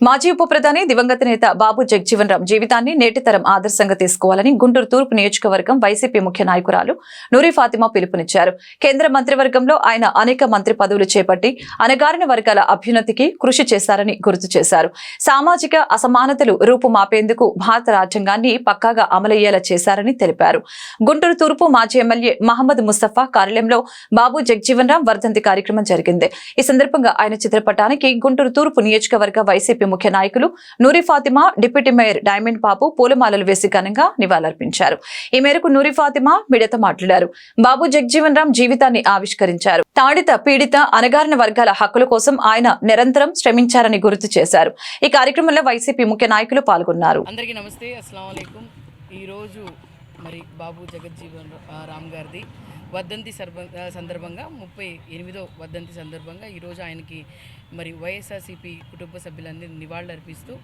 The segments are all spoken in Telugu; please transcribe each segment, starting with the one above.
మాజీ ఉప ప్రధాని దివంగత నేత బాబు జగ్జీవన్ రామ్ జీవితాన్ని నేటి తరం ఆదర్శంగా తీసుకోవాలని గుంటూరు తూర్పు నియోజకవర్గం వైసీపీ ముఖ్య నాయకురాలు నూరి ఫాతిమా పిలుపునిచ్చారు. కేంద్ర మంత్రివర్గంలో ఆయన అనేక మంత్రి పదవులు చేపట్టి అణగారిన వర్గాల అభ్యున్నతికి కృషి చేశారని గుర్తు చేశారు. సామాజిక అసమానతలు రూపుమాపేందుకు భారత రాజ్యాంగాన్ని పక్కాగా అమలయ్యేలా చేశారని తెలిపారు. గుంటూరు తూర్పు మాజీ ఎమ్మెల్యే మహమ్మద్ ముస్తఫా కార్యాలయంలో బాబు జగ్జీవన్ రామ్ వర్ధంతి కార్యక్రమం జరిగింది. ఈ సందర్భంగా ఆయన చిత్రపటానికి గుంటూరు తూర్పు నియోజకవర్గ వైసీపీ ముఖ్య నాయకులు నూరి ఫాతిమా డిప్యూటీ మేయర్ డైమండ్ బాబు పూలమాలలు వేసి ఘనంగా నివాళులర్పించారు. ఈ మేరకు నూరి ఫాతిమా మీడియాతో మాట్లాడారు. బాబు జగ్జీవన్ రామ్ జీవితాన్ని ఆవిష్కరించారు. తాడిత పీడిత అనగారిన వర్గాల హక్కుల కోసం ఆయన నిరంతరం శ్రమించారని గుర్తు చేశారు. ఈ కార్యక్రమంలో వైసీపీ ముఖ్య నాయకులు పాల్గొన్నారు. అందరికీ నమస్తే. అస్సలం ఈరోజు మరి బాబు జగజ్జీవన్ రామ్ గారిది వర్ధంతి సందర్భంగా ముప్పై ఎనిమిదో వర్ధంతి సందర్భంగా ఈరోజు ఆయనకి మరి వైఎస్ఆర్సీపీ కుటుంబ సభ్యులందరూ నివాళులు అర్పిస్తూ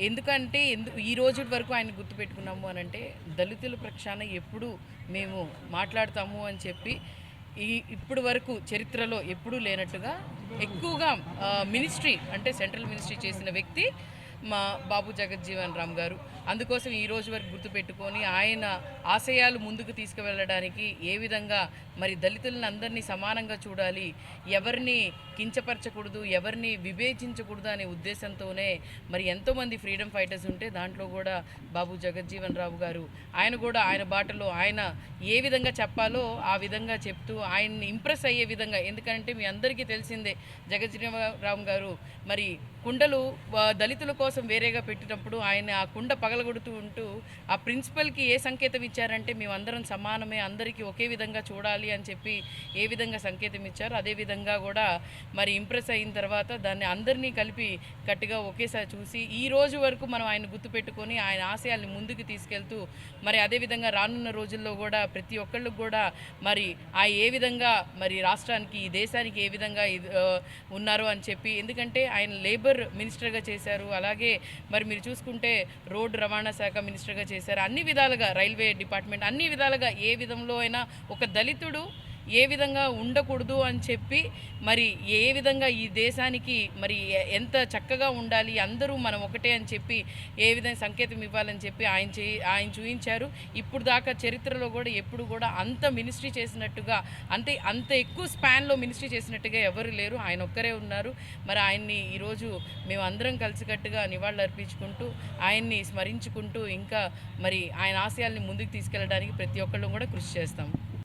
ఎందుకంటే ఎందు ఈ రోజు వరకు ఆయన గుర్తుపెట్టుకున్నాము అని అంటే దళితుల ప్రక్షాణ ఎప్పుడు మేము మాట్లాడతాము అని చెప్పి ఈ ఇప్పుడు వరకు చరిత్రలో ఎప్పుడూ లేనట్టుగా ఎక్కువగా మినిస్ట్రీ అంటే సెంట్రల్ మినిస్ట్రీ చేసిన వ్యక్తి మా బాబు జగజ్జీవన్ రామ్ గారు. అందుకోసం ఈ రోజు వరకు గుర్తుపెట్టుకొని ఆయన ఆశయాలు ముందుకు తీసుకువెళ్ళడానికి ఏ విధంగా మరి దళితులను అందరినీ సమానంగా చూడాలి ఎవరిని కించపరచకూడదు ఎవరిని వివేచించకూడదు అనే ఉద్దేశంతోనే మరి ఎంతోమంది ఫ్రీడమ్ ఫైటర్స్ ఉంటే దాంట్లో కూడా బాబు జగజ్జీవన్ రావు గారు. ఆయన కూడా ఆయన బాటలో ఆయన ఏ విధంగా చెప్పాలో ఆ విధంగా చెప్తూ ఆయన్ని ఇంప్రెస్ అయ్యే విధంగా ఎందుకంటే మీ అందరికీ తెలిసిందే జగజ్జీవన్ రావు గారు మరి కుండలు దళితుల కోసం కోసం వేరేగా పెట్టినప్పుడు ఆయన ఆ కుండ పగలగొడుతూ ఉంటూ ఆ ప్రిన్సిపల్కి ఏ సంకేతం ఇచ్చారంటే మేమందరం సమానమే అందరికీ ఒకే విధంగా చూడాలి అని చెప్పి ఏ విధంగా సంకేతం ఇచ్చారో. అదే విధంగా కూడా మరి ఇంప్రెస్ అయిన తర్వాత దాన్ని అందరినీ కలిపి గట్టిగా ఒకేసారి చూసి ఈ రోజు వరకు మనం ఆయన గుర్తుపెట్టుకొని ఆయన ఆశయాల్ని ముందుకు తీసుకెళ్తూ మరి అదేవిధంగా రానున్న రోజుల్లో కూడా ప్రతి ఒక్కళ్ళకు కూడా మరి ఆ ఏ విధంగా మరి రాష్ట్రానికి ఈ దేశానికి ఏ విధంగా ఇది, ఉన్నారు అని చెప్పి ఎందుకంటే ఆయన లేబర్ మినిస్టర్గా చేశారు. అలాగే మరి మీరు చూసుకుంటే రోడ్డు రవాణా శాఖ మినిస్టర్గా చేశారు. అన్ని విధాలుగా రైల్వే డిపార్ట్మెంట్ అన్ని విధాలుగా ఏ విధంలో అయినా ఒక దళితుడు ఏ విధంగా ఉండకూడదు అని చెప్పి మరి ఏ విధంగా ఈ దేశానికి మరి ఎ- ఎంత చక్కగా ఉండాలి అందరూ మనం ఒకటే అని చెప్పి ఏ విధంగా సంకేతం ఇవ్వాలని చెప్పి ఆయన చే ఆయన చూపించారు ఇప్పుడు దాకా చరిత్రలో కూడా ఎప్పుడు కూడా అంత మినిస్ట్రీ చేసినట్టుగా అంతే అంత ఎక్కువ స్పాన్లో మినిస్ట్రీ చేసినట్టుగా ఎవరు లేరు. ఆయన ఒక్కరే ఉన్నారు. మరి ఆయన్ని ఈరోజు మేము అందరం కలిసికట్టుగా నివాళులు అర్పించుకుంటూ ఆయన్ని స్మరించుకుంటూ ఇంకా మరి ఆయన ఆశయాల్ని ముందుకు తీసుకెళ్ళడానికి ప్రతి ఒక్కళ్ళు కూడా కృషి చేస్తాం.